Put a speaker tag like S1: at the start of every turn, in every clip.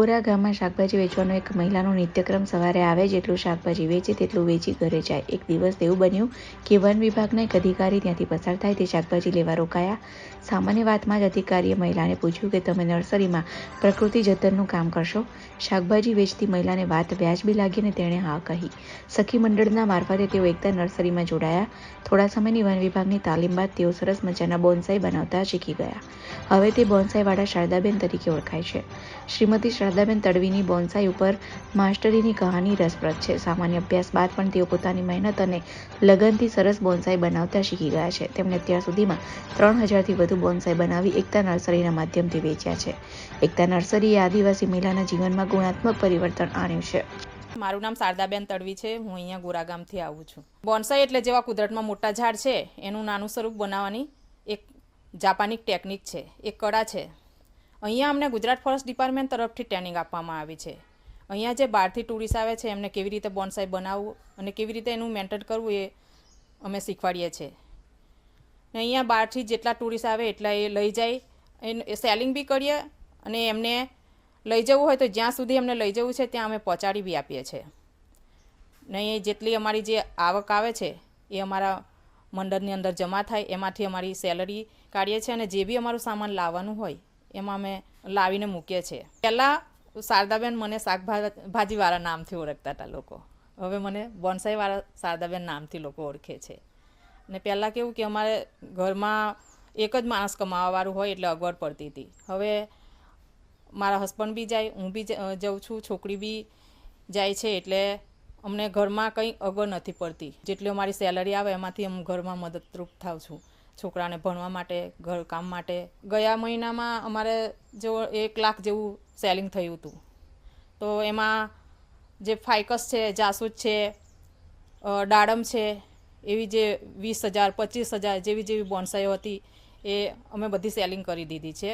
S1: ગોરા ગામમાં શાકભાજી વેચવાનો એક મહિલાનો નિત્યક્રમ સવારે આવે, જેટલું શાકભાજી વેચે તેટલું વેચી ઘરે જાય. એક દિવસ એવું બન્યું કે વન વિભાગના એક અધિકારી ત્યાંથી પસાર થાય તે શાકભાજી લેવા રોકાયા. સામાન્ય વાતમાં જ અધિકારીએ મહિલાને પૂછ્યું કે, તમે નર્સરીમાં પ્રકૃતિ જતનનું કામ કરશો? શાકભાજી વેચતી મહિલાને વાત વ્યાજબી લાગી અને તેણે હા કહી. સખી મંડળના મારફતે તેઓ એકતા નર્સરીમાં જોડાયા. થોડા સમયની વન વિભાગની તાલીમ બાદ તેઓ સરસ મજાના બોન્સાઈ બનાવતા શીખી ગયા. હવે તે બોન્સાઈવાળા શારદાબેન તરીકે ઓળખાય છે. શ્રીમતી શારદાબેન તડવીની બોન્સાઈ ઉપર માસ્ટરીની કહાની રસપ્રદ છે. સામાન્ય અભ્યાસ બાદ પણ તેઓ પોતાની મહેનત અને લગનથી સરસ બોન્સાઈ બનાવતા શીખી ગયા છે. તેમણે અત્યાર સુધીમાં ત્રણ હજારથી વધુ બોન્સાઈ બનાવી એકતા નર્સરીના માધ્યમથી વેચ્યા છે. એકતા નર્સરીએ આદિવાસી મહિલાના જીવનમાં ગુણાત્મક પરિવર્તન આણ્યું છે.
S2: મારું નામ શારદાબેન તડવી છે. હું અહીંયા ગોરાગામથી આવું છું. બોન્સાઈ એટલે જેવા કુદરતમાં મોટા ઝાડ છે, એનું નાનું સ્વરૂપ બનાવવાની એક જાપાનિક ટેકનિક છે. એક કળા છે. અહીંયા અમને ગુજરાત ફોરેસ્ટ ડિપાર્ટમેન્ટ તરફથી ટ્રેનિંગ આપવામાં આવી છે. અહીંયા જે બહારથી ટુરિસ્ટ આવે છે, એમને કેવી રીતે બોન્સાઈ બનાવવું અને કેવી રીતે એનું મેન્ટેન કરવું એ અમે શીખવાડીએ છીએ ને અહીંયા બહારથી જેટલા ટુરિસ્ટ આવે એટલા એ લઈ જાય. એ સેલિંગ બી કરીએ અને એમને લઈ જવું હોય તો જ્યાં સુધી એમને લઈ જવું છે ત્યાં અમે પહોંચાડી બી આપીએ છીએ ને એ જેટલી અમારી જે આવક આવે છે, એ અમારા મંડળની અંદર જમા થાય, એમાંથી અમારી સેલરી કાઢીએ છીએ અને જે બી અમારું સામાન લાવવાનું હોય એમાં અમે લાવીને મૂકીએ છીએ. પહેલાં શારદાબેન મને શાકભાજીવાળા નામથી ઓળખતા હતા લોકો. હવે મને બોન્સાઈવાળા શારદાબેન નામથી લોકો ઓળખે છે. ને પહેલાં કેવું કે અમારે ઘરમાં એક જ માણસ કમાવાવાળું હોય એટલે અગવડ પડતી હતી. હવે મારા હસબન્ડ બી જાય, હું બી જઉં છું, છોકરી બી જાય છે એટલે અમને ઘરમાં કંઈ અગવડ નથી પડતી. જેટલી અમારી સેલરી આવે એમાંથી હું ઘરમાં મદદરૂપ થાઉં છું. છોકરાને ભણવા માટે ઘરકામ માટે. ગયા મહિનામાં અમારે જો એક લાખ જેવું સેલિંગ થયું હતું. તો એમાં જે ફાઇકસ છે, જાસૂદ છે દાડમ છે, એવી જે વીસ હજાર, પચીસ હજાર જેવી જેવી બોન્સાઈઓ હતી, એ અમે બધી સેલિંગ કરી દીધી છે.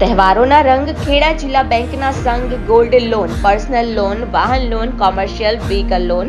S3: તહેવારોના રંગ ખેડા જિલ્લા બેંકના સંઘ ગોલ્ડ લોન, પર્સનલ લોન, વાહન loan, commercial, vehicle loan